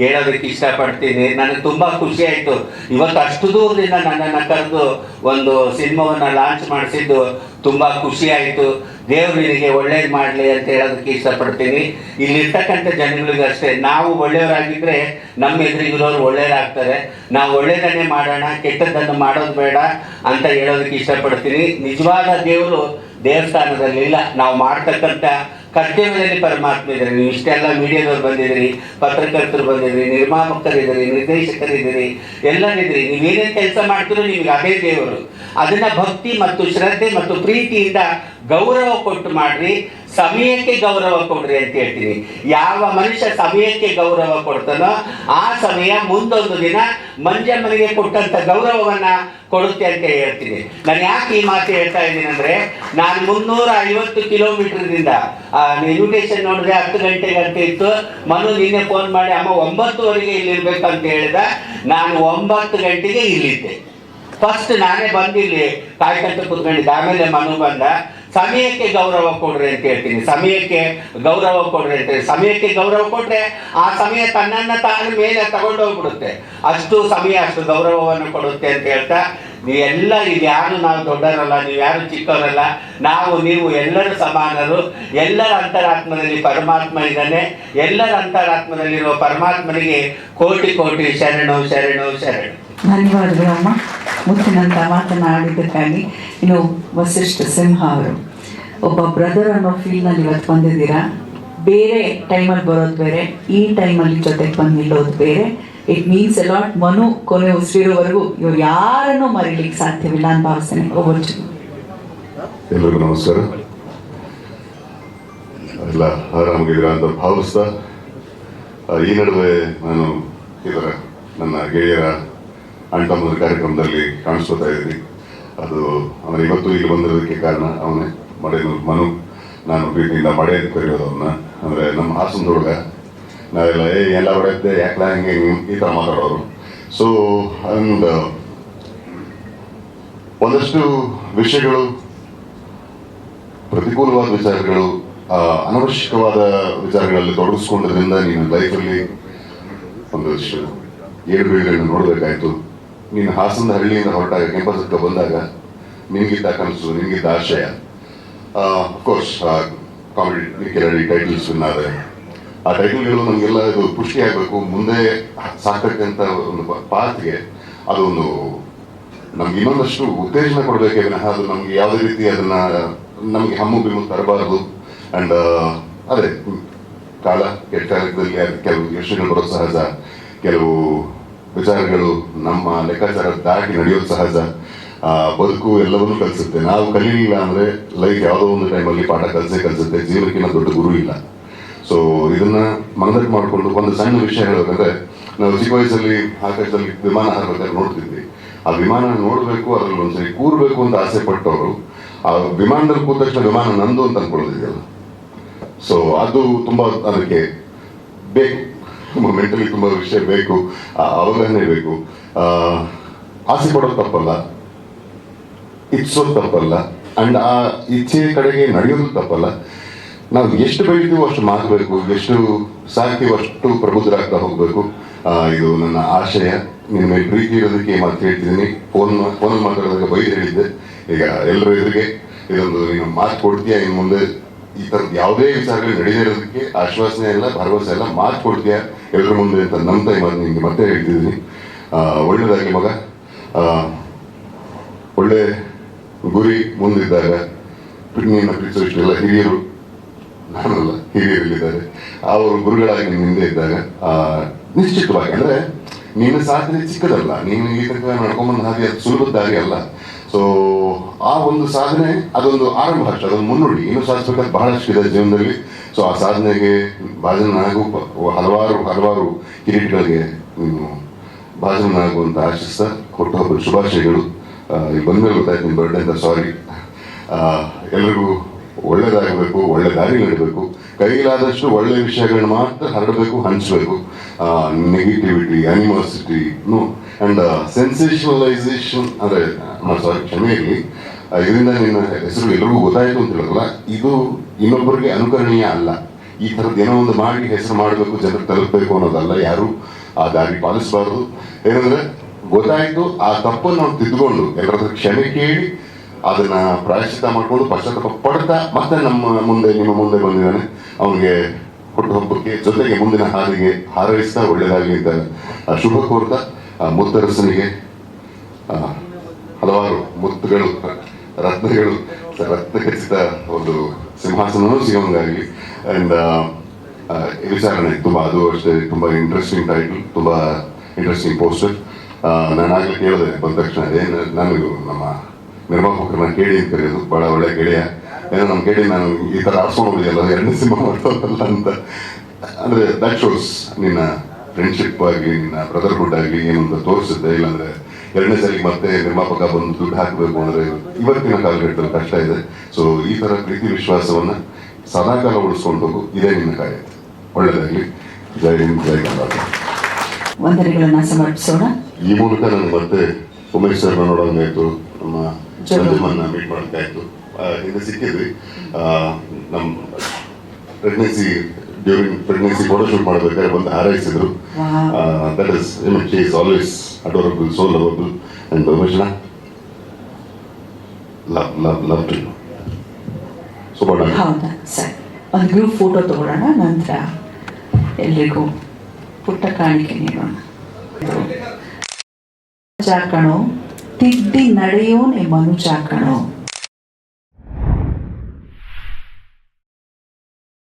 Speaker 8: ಹೇಳೋದಕ್ಕೆ ಇಷ್ಟಪಡ್ತೀನಿ. ನನಗೆ ತುಂಬ ಖುಷಿ ಆಯಿತು. ಇವತ್ತು ಅಷ್ಟು ದೂರದಿಂದ ನನ್ನನ್ನು ಕರೆದು ಒಂದು ಸಿನಿಮಾವನ್ನು ಲಾಂಚ್ ಮಾಡಿಸಿದ್ದು ತುಂಬ ಖುಷಿ ಆಯಿತು. ದೇವ್ರು ನಿನಗೆ ಒಳ್ಳೇದು ಮಾಡಲಿ ಅಂತ ಹೇಳೋದಕ್ಕೆ ಇಷ್ಟಪಡ್ತೀನಿ. ಇಲ್ಲಿರ್ತಕ್ಕಂಥ ಜನಗಳಿಗೆ ಅಷ್ಟೇ. ನಾವು ಒಳ್ಳೆಯವರಾಗಿದ್ದರೆ ನಮ್ಮ ಎದುರಿಗಿರೋರು ಒಳ್ಳೆಯದಾಗ್ತಾರೆ ನಾವು ಒಳ್ಳೆಯದನ್ನೇ ಮಾಡೋಣ, ಕೆಟ್ಟದ್ದನ್ನು ಮಾಡೋದು ಬೇಡ ಅಂತ ಹೇಳೋದಕ್ಕೆ ಇಷ್ಟಪಡ್ತೀನಿ. ನಿಜವಾದ ದೇವರು ದೇವಸ್ಥಾನದಲ್ಲಿಲ್ಲ. ನಾವು ಮಾಡ್ತಕ್ಕಂಥ ಕರ್ತವ್ಯದಲ್ಲಿ ಪರಮಾತ್ಮ ಇದ್ದಾರೆ. ನೀವು ಇಷ್ಟೆಲ್ಲ ಮೀಡಿಯಾದವ್ರು ಬಂದಿದ್ದೀರಿ, ಪತ್ರಕರ್ತರು ಬಂದಿದ್ದೀರಿ, ನಿರ್ಮಾಪಕರಿದ್ದೀರಿ, ನಿರ್ದೇಶಕರಿದ್ದೀರಿ ಎಲ್ಲರಿದ್ದೀರಿ ನೀವೇನೇನು ಕೆಲಸ ಮಾಡ್ತೀರೋ ನಿಮ್ಗೆ ಅದೇ ದೇವರು. ಅದನ್ನ ಭಕ್ತಿ ಮತ್ತು ಶ್ರದ್ಧೆ ಮತ್ತು ಪ್ರೀತಿಯಿಂದ ಗೌರವ ಕೊಟ್ಟು ಮಾಡ್ರಿ. ಸಮಯಕ್ಕೆ ಗೌರವ ಕೊಡ್ರಿ ಅಂತ ಹೇಳ್ತೀನಿ ಯಾವ ಮನುಷ್ಯ ಸಮಯಕ್ಕೆ ಗೌರವ ಕೊಡ್ತಾನೋ ಆ ಸಮಯ ಮುಂದೊಂದು ದಿನ ಮಂಜಮ್ಮನಿಗೆ ಕೊಟ್ಟಂತ ಗೌರವವನ್ನ ಕೊಡುತ್ತೆ ಅಂತ ಹೇಳ್ತೀನಿ ನಾನು ಯಾಕೆ ಈ ಮಾತು ಹೇಳ್ತಾ ಇದ್ದೀನಿ ಅಂದ್ರೆ, ನಾನು ಮುನ್ನೂರ ಐವತ್ತು ಕಿಲೋಮೀಟರ್ದಿಂದ ಇನ್ವಿಟೇಷನ್ ನೋಡಿದ್ರೆ ಹತ್ತು ಗಂಟೆಗೆ ಅಂತ ಇತ್ತು. ಮನು ನಿನ್ನೆ ಫೋನ್ ಮಾಡಿ, ಅಮ್ಮ, ಒಂಬತ್ತುವರೆಗೆ ಅಂತ ಹೇಳಿದ. ನಾನು ಒಂಬತ್ತು ಗಂಟೆಗೆ ಇಲ್ಲಿದ್ದೆ. ಫಸ್ಟ್ ನಾನೇ ಬಂದಿಲ್ಲಿ ಕಾಯ್ಕಂತ ಕೂತ್ಕೊಂಡಿದ್ದೆ. ಆಮೇಲೆ ಮನು ಬಂದ ಸಮಯಕ್ಕೆ ಗೌರವ ಕೊಡ್ರಿ ಅಂತ ಹೇಳ್ತೀನಿ. ಸಮಯಕ್ಕೆ ಗೌರವ ಕೊಡ್ರಿ ಅಂತ ಹೇಳಿ. ಸಮಯಕ್ಕೆ ಗೌರವ ಕೊಟ್ರೆ ಆ ಸಮಯ ತನ್ನನ್ನ ತಾನು ಮೇಲೆ ತಗೊಂಡೋಗ್ಬಿಡುತ್ತೆ. ಅಷ್ಟು ಸಮಯ, ಅಷ್ಟು ಗೌರವವನ್ನು ಕೊಡುತ್ತೆ ಅಂತ ಹೇಳ್ತಾ ನೀವೆಲ್ಲ ಇದು ಯಾರು ನಾವು ದೊಡ್ಡವರಲ್ಲ ನೀವು ಯಾರು ಚಿಕ್ಕವರಲ್ಲ, ನಾವು, ನೀವು ಎಲ್ಲರೂ ಸಮಾನರು. ಎಲ್ಲರ ಅಂತರಾತ್ಮದಲ್ಲಿ ಪರಮಾತ್ಮ ಇದ್ದಾನೆ. ಎಲ್ಲರ ಅಂತರಾತ್ಮದಲ್ಲಿರುವ ಪರಮಾತ್ಮನಿಗೆ ಕೋಟಿ ಕೋಟಿ ಶರಣು ಶರಣು ಶರಣು.
Speaker 2: ಧನ್ಯವಾದಗಳು ಅಮ್ಮ ಮುತ್ತಿನಂತ ಮಾತನಾಡಿದ್ದಕ್ಕಾಗಿ ಇನ್ನು ವಸಿಷ್ಠ ಸಿಂಹ ಅವರು, ಒಬ್ಬ ಬ್ರದರ್ ಅನ್ನೋ ಫೀಲ್ನಲ್ಲಿ ಇವತ್ತು ಬಂದಿದ್ದೀರಾ? ಬೇರೆ ಟೈಮಲ್ಲಿ ಬರೋದು ಬೇರೆ, ಈ ಟೈಮಲ್ಲಿ ಜೊತೆಗೆ ಬಂದು ನಿಲ್ಲೋದು ಬೇರೆ. ಇಟ್ ಮೀನ್ಸ್ ಅಲಾಟ್ ಮನು ಕೊನೆ ಉಸಿರುವವರೆಗೂ ಇವ್ರು ಯಾರನ್ನೂ ಮರೀಲಿಕ್ಕೆ ಸಾಧ್ಯವಿಲ್ಲ ಅಂತ ಭಾವಿಸ್ತೇನೆ. ಒಬ್ಬರು
Speaker 9: ಎಲ್ಲರಿಗೂ ನಮಸ್ಕಾರ. ಎಲ್ಲ ಆರಾಮಾಗಿದ್ದೀರಾ ಅಂತ ಭಾವಿಸ್ತಾ ಈ ನಡುವೆ ನಾನು ಇದರ ನನ್ನ ಗೆಳೆಯರ ಅಣ್ತಮ್ಮನ ಕಾರ್ಯಕ್ರಮದಲ್ಲಿ ಕಾಣಿಸ್ಕೊತಾ ಇದ್ದೀನಿ. ಅದು ಅವನ ಇವತ್ತು ಇಲ್ಲಿ ಬಂದಿರೋದಕ್ಕೆ ಕಾರಣ ಅವನೇ ಮಳೆ ಮನು. ನಾನು ಪ್ರೀತಿಯಿಂದ ಮಡೆ ಅಂತ ಕರೆಯೋದು ಅವನ್ನ. ಅಂದರೆ ನಮ್ಮ ಹಾಸನದೊಳಗ ನಾವೆಲ್ಲ, ಏ, ಎಲ್ಲ ಹೊಡೆಯುತ್ತೆ ಯಾಕಲ ಹಿಂಗೆ ಈ ಥರ ಮಾತಾಡೋರು ಸೊ ಅಂಡ್ ಒಂದಷ್ಟು ವಿಷಯಗಳು, ಪ್ರತಿಕೂಲವಾದ ವಿಚಾರಗಳು ಅನವಶ್ಯಕವಾದ ವಿಚಾರಗಳಲ್ಲಿ ತೊಡಗಿಸ್ಕೊಂಡ್ರಿಂದ ನೀನು ಲೈಫಲ್ಲಿ ಒಂದಷ್ಟು ಏಳು ಬೀಳುಗಳನ್ನು ನೋಡಬೇಕಾಯ್ತು. ನೀನು ಹಾಸನದ ಹಳ್ಳಿಯಿಂದ ಹೊರಟಾಗ ಕ್ಯಾಂಪಸ್ ಹತ್ರ ಬಂದಾಗ ನಿನಗಿದ್ದ ಕನಸು, ನಿನಗಿದ್ದ ಆಶಯ. ಅಫ್ಕೋರ್ಸ್ ಕಾಮಿಡಿ ಕೆಲವು ಟೈಟಲ್ಸ್ ವಿನ್ ಆ ಟೈಟಲ್ಗಳು ನಮಗೆಲ್ಲ ಇದು ಖುಷಿ ಆಗಬೇಕು. ಮುಂದೆ ಸಾಕ್ತಕ್ಕಂಥ ಒಂದು ಪಾತ್ಗೆ ಅದು ಒಂದು ನಮ್ಗೆ ಇನ್ನೊಂದಷ್ಟು ಉತ್ತೇಜನ ಕೊಡಬೇಕೇ ವಿನಃ. ಅದು ನಮ್ಗೆ ಯಾವುದೇ ರೀತಿ ಅದನ್ನ ನಮಗೆ ಹಮ್ಮು ಬಿಮ್ಮು ತರಬಾರದು. ಅಂಡ್ ಅದೇ, ಕಾಲ ಕೆಟ್ಟ ಕೆಲವು ಯೋಚನೆಗಳು ಬರೋದು ಸಹಜ. ಕೆಲವು ವಿಚಾರಗಳು ನಮ್ಮ ಲೆಕ್ಕಾಚಾರ ದಾಟಿ ನಡೆಯೋದು ಸಹಜ. ಬದುಕು ಎಲ್ಲವನ್ನೂ ಕಲಿಸುತ್ತೆ. ನಾವು ಕಲೀಲಿಲ್ಲ ಅಂದ್ರೆ ಲೈಫ್ ಯಾವುದೋ ಒಂದು ಟೈಮಲ್ಲಿ ಪಾಠ ಕಲಿಸೇ ಕಲಿಸುತ್ತೆ ಜೀವನಕ್ಕಿಂತ ದೊಡ್ಡ ಗುರು ಇಲ್ಲ. ಸೊ ಇದನ್ನ ಮನದಟ್ಟು ಮಾಡಿಕೊಂಡು ಒಂದು ಸಣ್ಣ ವಿಷಯ ಹೇಳಬೇಕಂದ್ರೆ, ನಾವು ಚಿಕ್ಕ ವಯಸ್ಸಲ್ಲಿ ಆಕಾಶದಲ್ಲಿ ವಿಮಾನ ಹಾರಬೇಕಾದ್ರೆ ನೋಡ್ತಿದ್ವಿ. ಆ ವಿಮಾನ ನೋಡಬೇಕು, ಅದ್ರಲ್ಲಿ ಒಂದ್ಸರಿ ಕೂರ್ಬೇಕು ಅಂತ ಆಸೆ ಪಟ್ಟವರು, ಆ ವಿಮಾನದಲ್ಲಿ ಕೂತ ತಕ್ಷಣ ವಿಮಾನ ನಂದು ಅಂತ ಅನ್ಕೊಳ್ಳೋದಿದೆಯಲ್ಲ. ಸೊ ಅದು ತುಂಬಾ ಅದಕ್ಕೆ ಬೇಕು. ತುಂಬ ಮೆಂಟಲಿ ತುಂಬ ವಿಷಯ ಬೇಕು ಅವಗಾಹನೆ ಬೇಕು. ಆಸೆ ಪಡೋದು ತಪ್ಪಲ್ಲ. ಇಚ್ಛೋದು ತಪ್ಪಲ್ಲ. ಅಂಡ್ ಆ ಇಚ್ಛೆ ಕಡೆಗೆ ನಡೆಯೋದು ತಪ್ಪಲ್ಲ. ನಾವು ಎಷ್ಟು ಬೆಳಿತೀವೋ ಅಷ್ಟು ಮಾಡಬೇಕು ಎಷ್ಟು ಸಾಕ್ತೀವೋ ಅಷ್ಟು ಪ್ರಬುದ್ಧರಾಗ್ತಾ ಹೋಗ್ಬೇಕು. ಇದು ನನ್ನ ಆಶಯ. ನಿಮ್ಮ ಪ್ರೀತಿ ಇರೋದಕ್ಕೆ ಮಾತು ಹೇಳ್ತಿದ್ದೀನಿ. ಫೋನ್ ಫೋನ್ ಮಾತಾಡೋದಕ್ಕೆ ಬೈದು ಹೇಳಿದ್ದೆ. ಈಗ ಎಲ್ಲರ ಎದುರಿಗೆ ಇದೊಂದು ನೀನು ಮಾತು ಕೊಡ್ತೀಯಾ ಇನ್ನು ಮುಂದೆ? ಈ ಥರದ್ದು ಯಾವುದೇ ವಿಚಾರಗಳು ನಡೀದೇ ಆಶ್ವಾಸನೆ ಇಲ್ಲ, ಭರವಸೆ ಇಲ್ಲ. ಮಾತು ಕೊಡ್ತೀಯಾ? ಎಲ್ಲರ ಮುಂದೆ ಅಂತ ತಾಯಿ ಮಾತು ನಿಮಗೆ ಮತ್ತೆ ಹೇಳ್ತಿದ್ದೀನಿ. ಒಳ್ಳೆಯದಾಗಿ ಮಗ. ಒಳ್ಳೆ ಗುರಿ ಮುಂದಿದ್ದಾಗ ನಿನ್ನ ಪ್ರೀತಿಸುವಷ್ಟೆಲ್ಲ ಹಿರಿಯರು, ನಾನಲ್ಲ, ಹಿರಿಯರಲ್ಲಿದ್ದಾರೆ. ಅವರು ಗುರುಗಳಾಗಿ ನಿಮ್ಮ ಹಿಂದೆ ಇದ್ದಾಗ ನಿಶ್ಚಿತವಾಗಿ. ಅಂದರೆ ನೀನು ಸಾಧನೆ ಚಿಕ್ಕದಲ್ಲ. ನೀನು ಈ ತನಕ ನಡ್ಕೊಂಬಂದು ಹಾಗೆ ಅದು ದಾರಿ ಅಲ್ಲ. ಸೊ ಆ ಒಂದು ಸಾಧನೆ, ಅದೊಂದು ಆರಂಭ ಅಷ್ಟೇ, ಅದೊಂದು ಮುನ್ನುಡಿ. ಇನ್ನು ಸಾಧಿಸ್ಬೇಕಾದ್ರೆ ಬಹಳಷ್ಟು ಇದೆ ಜೀವನದಲ್ಲಿ. ಸೊ ಆ ಸಾಧನೆಗೆ ಭಾಜನನಾಗು ಹಲವಾರು ಹಲವಾರು ಕಿರೀಟಗಳಿಗೆ ಆಶಿಸ್ತ ಅಂತ ಆಶಿಸ್ತಾ ಹುಟ್ಟುಹಬ್ಬದ ಶುಭಾಶಯಗಳು. ಇಲ್ಲಿ ಬಂದ್ಮೇಲೆ ಗೊತ್ತಾಯ್ತು ನಿಮ್ಮ ಬರ್ಡೇ ಅಂತ ಸಾರಿ ಎಲ್ರಿಗೂ ಒಳ್ಳೇದಾಗಬೇಕು, ಒಳ್ಳೆ ದಾರಿ ನಡಬೇಕು ಕೈಲಾದಷ್ಟು ಒಳ್ಳೆ ವಿಷಯಗಳನ್ನ ಮಾತ್ರ ಹರಡಬೇಕು, ಹಂಚಬೇಕು. Negativity animosity no and sensationalisation ಅಂದರೆ ಮಾಡ್ಸೋಕೆ ಕ್ಷಮೆ ಇರಲಿ ಇದರಿಂದ ನಿನ್ನ ಹೆಸರು ಎಲ್ಲರಿಗೂ ಗೊತ್ತಾಯಿತು ಅಂತ ಹೇಳೋದಲ್ಲ ಇದು ಇನ್ನೊಬ್ಬರಿಗೆ ಅನುಕರಣೀಯ ಅಲ್ಲ ಈ ಥರದ್ದು ಏನೋ ಒಂದು ಮಾಡಿ ಹೆಸರು ಮಾಡಬೇಕು ಜನರು ತಲುಪಬೇಕು ಅನ್ನೋದಲ್ಲ ಯಾರು ಆ ದಾರಿ ಪಾಲಿಸಬಾರ್ದು ಏನಂದ್ರೆ ಗೊತ್ತಾಯ್ತು ಆ ತಪ್ಪನ್ನು ನಾವು ತಿದ್ದುಕೊಂಡು ಎಲ್ಲರ ಕ್ಷಮೆ ಕೇಳಿ ಅದನ್ನ ಪ್ರಾಯಶ್ಚಿತ ಮಾಡ್ಕೊಂಡು ಪಶ್ಚಾತ್ತಾಪ ಪಡ್ತಾ ಮತ್ತೆ ನಮ್ಮ ಮುಂದೆ ನಿಮ್ಮ ಮುಂದೆ ಬಂದಿದ್ದಾನೆ ಅವನಿಗೆ ಹುಟ್ಟುಹಬ್ಬಕ್ಕೆ ಜೊತೆಗೆ ಮುಂದಿನ ಹಾದಿಗೆ ಹಾರೈಸ್ತಾ ಒಳ್ಳೆಯದಾಗಲಿ ಅಂತ ಶುಭ ಕೋರ್ತಾ ಮುತ್ತರಸನಿಗೆ ಹಲವಾರು ಮುತ್ತುಗಳು, ರತ್ನಗಳು ರತ್ನ ಖಚಿತ ಒಂದು ಸಿಂಹಾಸನವೂ ಸಿಗೋಂಗಾಗಲಿ ಅಂಡ್ ವಿಚಾರಣೆ ತುಂಬ, ಅದು ಅಷ್ಟೇ ತುಂಬ ಇಂಟ್ರೆಸ್ಟಿಂಗ್ ಟೈಟಲ್ ತುಂಬ ಇಂಟ್ರೆಸ್ಟಿಂಗ್ ಪೋಸ್ಟರ್ ನಾನು ಆಗಲೇ ಕೇಳಿದೆ, ಬಂದ ತಕ್ಷಣ ಏನು ನನಗೂ ನಮ್ಮ ನಿರ್ಮಾಪಕರನ್ನ ಕೇಳಿ ಕರೆಯೋದು ಭಾಳ ಒಳ್ಳೆ ಗೆಳೆಯ. ಏನೋ ನಮ್ಮ ಕೇಳಿ ನಾನು ಈ ಥರ ಆಡ್ಸ್ಕೊಂಡು ಹೋಗಿದೆಯಲ್ಲ, ಎರಡನೇ ಸಿಂಹ ಮಾಡ್ತಾವಲ್ಲ ಅಂತ. ಅಂದರೆ ದಟ್ ಶೋಸ್ ನಿನ್ನ ಫ್ರೆಂಡ್ಶಿಪ್ ಆಗಲಿ ನಿನ್ನ ಬ್ರದರ್ಹುಡ್ ಆಗಲಿ ಏನು ಅಂತ ತೋರಿಸಿದ್ದೆ ಇಲ್ಲಾಂದ್ರೆ ಎರಡನೇ ಸಲ ಮತ್ತೆ ನಿರ್ಮಾಪಕ ಬಂದು ದುಡ್ಡು ಹಾಕಬೇಕು ಅಂದರೆ ಇವತ್ತಿನ ಕಾಲಘಟ್ಟದಲ್ಲಿ ಕಷ್ಟ ಇದೆ. ಸೊ ಈ ಥರ ಪ್ರೀತಿ ವಿಶ್ವಾಸವನ್ನ ಸದಾಕಾಲ ಉಳಿಸ್ಕೊಂಡು ಹೋಗು ಇದೇ ನಿನ್ನ ಕಾರ್ಯ. ಒಳ್ಳೆಯದಾಗಲಿ ಜೈ ಹಿಂದ್ ಜೈ ಕರ್ನಾಟಕ
Speaker 2: ವಂದನೆಗಳನ್ನ ಸಮರ್ಪಿಸೋಣ.
Speaker 9: ಈ ಮೂಲಕ ನಾನು ಮತ್ತೆ ಉಮೇಶ್ ಸರ್ನ ನೋಡೋಂಗಾಯ್ತು ನಮ್ಮ ಚಂದ್ರಮನ್ನ ಮೀಟ್ ಮಾಡೋಕ್ಕಾಯ್ತು ಹಿಂದೆ ಸಿಕ್ಕಿದ್ವಿ. ನಮ್ಮ ಪ್ರೆಗ್ನೆನ್ಸಿ ಡ್ಯೂರಿಂಗ್ ಪ್ರೆಗ್ನೆನ್ಸಿ ಫೋಟೋಶೂಟ್ ಮಾಡಬೇಕಾದ್ರೆ ಬಂದು ಹಾರೈಸಿದ್ರು. That is she is always adorable so lovable and ಉಮೇಶ್ನ love love love to Subarna
Speaker 2: ಹೌದಾ? ಸರ್. ಒಂದು ಗ್ರೂಪ್ ಫೋಟೋ ತಗೊಳ್ಳೋಣ ನಂತರ ಎಲ್ರಿಗೂ ಪುಟ್ಟ ಕಾಣಿಕೆ ನೀಡೋಣ. ಚಾಕಣೋ ಕಣೋ ತಿದ್ದಿ ನಡೆಯೋನೆ ಮನು ಕಣೋ.